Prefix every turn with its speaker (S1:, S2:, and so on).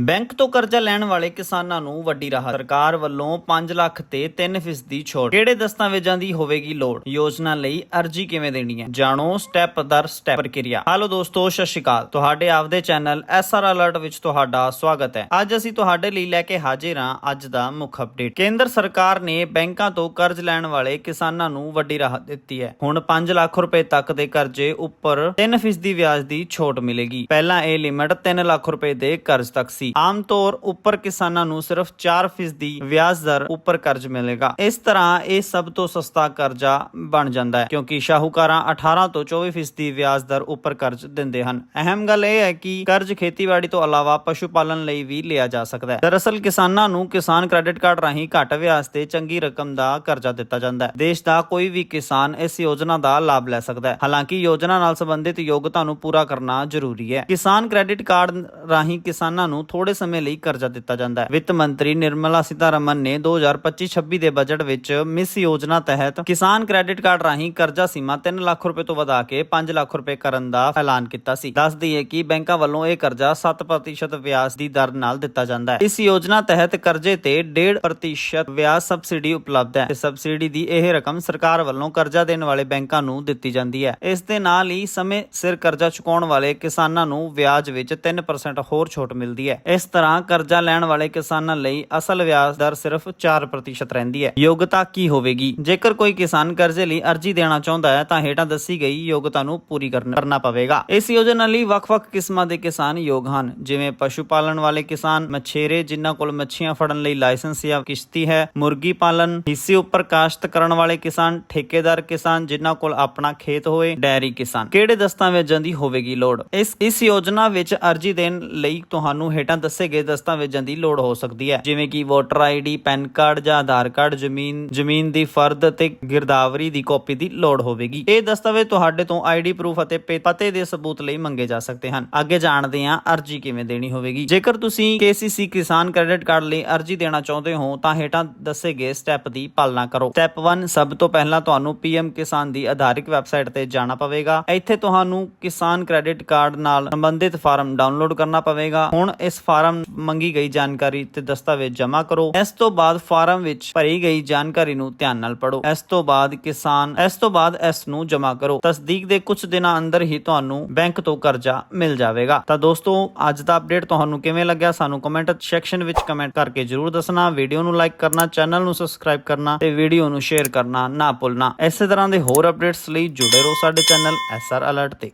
S1: Bank ਤੋਂ ਕਰਜ਼ਾ ਲੈਣ ਵਾਲੇ ਕਿਸਾਨਾਂ ਨੂੰ ਵੱਡੀ ਰਾਹਤ। ਸਰਕਾਰ ਵੱਲੋਂ 5 ਲੱਖ ਤੇ 3% ਦੀ ਛੋਟ। ਕਿਹੜੇ ਦਸਤਾਵੇਜ਼ਾਂ ਦੀ ਹੋਵੇਗੀ ਲੋੜ? ਯੋਜਨਾ ਲਈ ਅਰਜ਼ੀ ਕਿਵੇਂ ਦੇਣੀ ਹੈ? ਜਾਣੋ ਸਟੈਪ ਦਰ ਸਟੈਪ ਪ੍ਰਕਿਰਿਆ। ਹਾਲੋ ਦੋਸਤੋ, ਸਤਿ ਸ਼੍ਰੀ ਅਕਾਲ। ਤੁਹਾਡੇ ਆਪਦੇ ਚੈਨਲ ਐਸਆਰ ਅਲਰਟ ਵਿੱਚ ਤੁਹਾਡਾ ਸਵਾਗਤ ਹੈ। ਅੱਜ ਅਸੀਂ ਤੁਹਾਡੇ ਲਈ ਲੈ ਕੇ ਹਾਜ਼ਰ ਹਾਂ ਅੱਜ ਦਾ ਮੁੱਖ ਅਪਡੇਟ। ਕੇਂਦਰ ਸਰਕਾਰ ਨੇ ਬੈਂਕਾਂ ਤੋਂ ਕਰਜ਼ ਲੈਣ ਵਾਲੇ ਕਿਸਾਨਾਂ ਨੂੰ ਵੱਡੀ ਰਾਹਤ ਦਿੱਤੀ ਹੈ। ਹੁਣ 5 ਲੱਖ ਰੁਪਏ ਤੱਕ ਦੇ ਕਰਜ਼ੇ ਉੱਪਰ 3% ਦੀ ਵਿਆਜ ਦੀ ਛੋਟ ਮਿਲੇਗੀ। ਪਹਿਲਾਂ ਇਹ ਲਿਮਟ 3 ਲੱਖ ਰੁਪਏ ਦੇ ਕਰਜ਼ ਤੱਕ ਸੀ। ਆਮ ਤੌਰ ਉੱਪਰ ਕਿਸਾਨਾਂ ਨੂੰ ਸਿਰਫ 4% ਦੀ ਵਿਆਜ ਦਰ ਉੱਪਰ ਕਰਜ਼ ਮਿਲੇਗਾ। ਇਸ ਤਰ੍ਹਾਂ ਇਹ ਸਭ ਤੋਂ ਸਸਤਾ ਕਰਜ਼ਾ ਬਣ ਜਾਂਦਾ ਹੈ, ਕਿਉਂਕਿ ਸ਼ਾਹੂਕਾਰਾਂ 18 ਤੋਂ 24% ਦੀ ਵਿਆਜ ਦਰ ਉੱਪਰ ਕਰਜ਼ ਦਿੰਦੇ ਹਨ। ਅਹਿਮ ਗੱਲ ਇਹ ਹੈ ਕਿ ਕਰਜ਼ ਖੇਤੀਬਾੜੀ ਤੋਂ ਇਲਾਵਾ ਪਸ਼ੂ ਪਾਲਣ ਲਈ ਵੀ ਲਿਆ ਜਾ ਸਕਦਾ ਹੈ। ਦਰਅਸਲ ਕਿਸਾਨਾਂ ਨੂੰ ਕਿਸਾਨ ਕ੍ਰੈਡਿਟ ਕਾਰਡ ਰਾਹੀਂ ਘੱਟ ਵਿਆਜ ਤੇ ਚੰਗੀ ਰਕਮ ਦਾ ਕਰਜ਼ਾ ਦਿੱਤਾ ਜਾਂਦਾ ਹੈ। ਦੇਸ਼ ਦਾ ਕੋਈ ਵੀ ਕਿਸਾਨ ਇਸ ਯੋਜਨਾ ਦਾ ਲਾਭ ਲੈ ਸਕਦਾ ਹੈ। ਹਾਲਾਂਕਿ ਯੋਜਨਾ ਨਾਲ ਸੰਬੰਧਿਤ ਯੋਗਤਾ ਨੂੰ ਪੂਰਾ ਕਰਨਾ ਜ਼ਰੂਰੀ ਹੈ। ਕਿਸਾਨ ਕ੍ਰੈਡਿਟ ਕਾਰਡ ਰਾਹੀਂ ਕਿਸਾਨਾਂ ਨੂੰ ਥੋੜੇ ਸਮੇਂ ਲਈ ਕਰਜ਼ਾ ਦਿੱਤਾ ਜਾਂਦਾ ਹੈ। ਵਿੱਤ ਮੰਤਰੀ ਨਿਰਮਲਾ ਸੀਤਾਰਮਨ ਨੇ 2025-26 ਦੇ ਬਜਟ ਵਿੱਚ ਮਿਸ ਯੋਜਨਾ ਤਹਿਤ ਕਿਸਾਨ ਕ੍ਰੈਡਿਟ ਕਾਰਡ ਰਾਹੀਂ ਕਰਜ਼ਾ ਸੀਮਾ 3 ਲੱਖ ਰੁਪਏ ਤੋਂ ਵਧਾ ਕੇ 5 ਲੱਖ ਰੁਪਏ ਕਰਨ ਦਾ ਐਲਾਨ ਕੀਤਾ ਸੀ। ਦੱਸ ਦਈਏ ਕਿ ਬੈਂਕਾਂ ਵੱਲੋਂ ਇਹ ਕਰਜ਼ਾ 7% ਵਿਆਜ ਦੀ ਦਰ ਨਾਲ ਦਿੱਤਾ ਜਾਂਦਾ ਹੈ। ਇਸ ਯੋਜਨਾ ਤਹਿਤ ਕਰਜ਼ੇ ਤੇ 1.5% ਵਿਆਜ ਸਬਸਿਡੀ ਉਪਲਬਧ ਹੈ। ਤੇ ਸਬਸਿਡੀ ਦੀ ਇਹ ਰਕਮ ਸਰਕਾਰ ਵੱਲੋਂ ਕਰਜ਼ਾ ਦੇਣ ਵਾਲੇ ਬੈਂਕਾਂ ਨੂੰ ਦਿੱਤੀ ਜਾਂਦੀ ਹੈ। ਇਸ ਦੇ ਨਾਲ ਹੀ ਸਮੇਂ ਸਿਰ ਕਰਜ਼ਾ ਚੁਕਾਉਣ ਵਾਲੇ ਕਿਸਾਨਾਂ ਨੂੰ ਵਿਆਜ ਵਿੱਚ 3% ਹੋਰ ਛੋਟ ਮਿਲਦੀ ਹੈ। ਇਸ ਤਰ੍ਹਾਂ ਕਰਜ਼ਾ ਲੈਣ ਵਾਲੇ ਕਿਸਾਨਾਂ ਲਈ ਅਸਲ ਵਿਆਜ ਦਰ ਸਿਰਫ 4% ਰਹਿੰਦੀ ਹੈ। ਯੋਗਤਾ ਕੀ ਹੋਵੇਗੀ? ਜੇਕਰ ਕੋਈ ਕਿਸਾਨ ਕਰਜ਼ੇ ਲਈ ਅਰਜ਼ੀ ਦੇਣਾ ਚਾਹੁੰਦਾ ਹੈ, ਤਾਂ ਹੇਠਾਂ ਦੱਸੀ ਗਈ ਯੋਗਤਾ ਨੂੰ ਪੂਰੀ ਕਰਨਾ ਪਵੇਗਾ। ਇਸ ਯੋਜਨਾ ਲਈ ਵੱਖ-ਵੱਖ ਕਿਸਮਾਂ ਦੇ ਕਿਸਾਨ ਯੋਗ ਹਨ। ਜਿਵੇਂ ਪਸ਼ੂ ਪਾਲਣ ਵਾਲੇ ਕਿਸਾਨ, ਮਛੇਰੇ ਜਿਨ੍ਹਾਂ ਕੋਲ ਮੱਛੀਆਂ ਫੜਨ ਲਈ ਲਾਇਸੈਂਸ ਜਾਂ ਕਿਸ਼ਤੀ ਹੈ, ਮੁਰਗੀ ਪਾਲਣ, ਹਿੱਸੇ ਉੱਪਰ ਕਾਸ਼ਤ ਕਰਨ ਵਾਲੇ ਕਿਸਾਨ, ਠੇਕੇਦਾਰ ਕਿਸਾਨ ਜਿਨ੍ਹਾਂ ਕੋਲ ਆਪਣਾ ਖੇਤ ਹੋਵੇ, ਡੈਰੀ ਕਿਸਾਨ। ਕਿਹੜੇ ਦਸਤਾਵੇਜ਼ਾਂ ਦੀ ਹੋਵੇਗੀ ਲੋੜ? ਇਸ ਇਸ ਯੋਜਨਾ ਵਿੱਚ ਅਰਜ਼ੀ ਦੇਣ ਲਈ ਤੁਹਾਨੂੰ ਹੇਠਾਂ ਦੱਸੇ ਗਏ ਦਸਤਾਵੇਜ਼ਾਂ ਦੀ ਲੋੜ ਹੋ ਸਕਦੀ ਹੈ। ਜਿਵੇਂ ਕਿ ਵੋਟਰ ਆਈਡੀ, ਪੈਨ ਕਾਰਡ ਜਾਂ ਆਧਾਰ ਕਾਰਡ, ਜ਼ਮੀਨ ਜ਼ਮੀਨ ਦੀ ਫਰਦ ਅਤੇ ਗਿਰਦਾਵਰੀ ਦੀ ਕਾਪੀ ਦੀ ਲੋੜ ਹੋਵੇਗੀ। ਇਹ ਦਸਤਾਵੇਜ਼ ਤੁਹਾਡੇ ਤੋਂ ਆਈਡੀ ਪ੍ਰੂਫ ਅਤੇ ਪਤੇ ਦੇ ਸਬੂਤ ਲਈ ਮੰਗੇ ਜਾ ਸਕਦੇ ਹਨ। ਅੱਗੇ ਜਾਣਦੇ ਹਾਂ ਅਰਜ਼ੀ ਕਿਵੇਂ ਦੇਣੀ ਹੋਵੇਗੀ। ਜੇਕਰ ਤੁਸੀਂ KCC ਕਿਸਾਨ ਕ੍ਰੈਡਿਟ ਕਾਰਡ ਲਈ ਅਰਜ਼ੀ ਦੇਣਾ ਚਾਹੁੰਦੇ ਹੋ, ਤਾਂ ਹੇਠਾਂ ਦੱਸੇ ਗਏ ਸਟੈਪ ਦੀ ਪਾਲਣਾ ਕਰੋ। ਸਟੈਪ 1 ਸਭ ਤੋਂ ਪਹਿਲਾਂ ਤੁਹਾਨੂੰ PM ਕਿਸਾਨ ਦੀ ਆਧਾਰਿਕ ਵੈਬਸਾਈਟ ਤੇ ਜਾਣਾ ਪਵੇਗਾ। ਇੱਥੇ ਤੁਹਾਨੂੰ ਕਿਸਾਨ ਕ੍ਰੈਡਿਟ ਕਾਰਡ ਨਾਲ ਸੰਬੰਧਿਤ ਫਾਰਮ ਡਾਊਨਲੋਡ ਕਰਨਾ ਪਵੇਗਾ। ਹੁਣ ਇਸ ਫਾਰਮ ਮੰਗੀ ਗਈ ਜਾਣਕਾਰੀ ਤੇ ਦਸਤਾਵੇਜ਼ ਜਮ੍ਹਾਂ ਕਰੋ। ਇਸ ਤੋਂ ਬਾਅਦ ਫਾਰਮ ਵਿੱਚ ਭਰੀ ਗਈ ਜਾਣਕਾਰੀ ਨੂੰ ਧਿਆਨ ਨਾਲ ਪੜੋ ਇਸ ਤੋਂ ਬਾਅਦ ਕਿਸਾਨ, ਇਸ ਤੋਂ ਬਾਅਦ ਇਸ ਨੂੰ ਜਮ੍ਹਾਂ ਕਰੋ। ਤਸਦੀਕ ਦੇ ਕੁਝ ਦਿਨਾਂ ਅੰਦਰ ਹੀ ਤੁਹਾਨੂੰ ਬੈਂਕ ਤੋਂ ਕਰਜ਼ਾ ਮਿਲ ਜਾਵੇਗਾ। ਤਾਂ ਦੋਸਤੋ, ਅੱਜ ਦਾ ਅਪਡੇਟ ਤੁਹਾਨੂੰ ਕਿਵੇਂ ਲੱਗਿਆ? ਸਾਨੂੰ ਕਮੈਂਟ ਸੈਕਸ਼ਨ ਵਿੱਚ ਕਮੈਂਟ ਕਰਕੇ ਜਰੂਰ ਦੱਸਣਾ। ਵੀਡੀਓ ਨੂੰ ਲਾਈਕ ਕਰਨਾ ਚੈਨਲ ਨੂੰ ਸਬਸਕ੍ਰਾਈਬ ਕਰਨਾ ਤੇ ਵੀਡੀਓ ਨੂੰ ਸ਼ੇਅਰ ਕਰਨਾ ਨਾ ਭੁੱਲਣਾ। ਇਸੇ ਤਰ੍ਹਾਂ ਦੇ ਹੋਰ ਅਪਡੇਟਸ ਲਈ ਜੁੜੇ ਰਹੋ ਸਾਡੇ ਚੈਨਲ ਐਸਆਰ ਅਲਰਟ ਤੇ।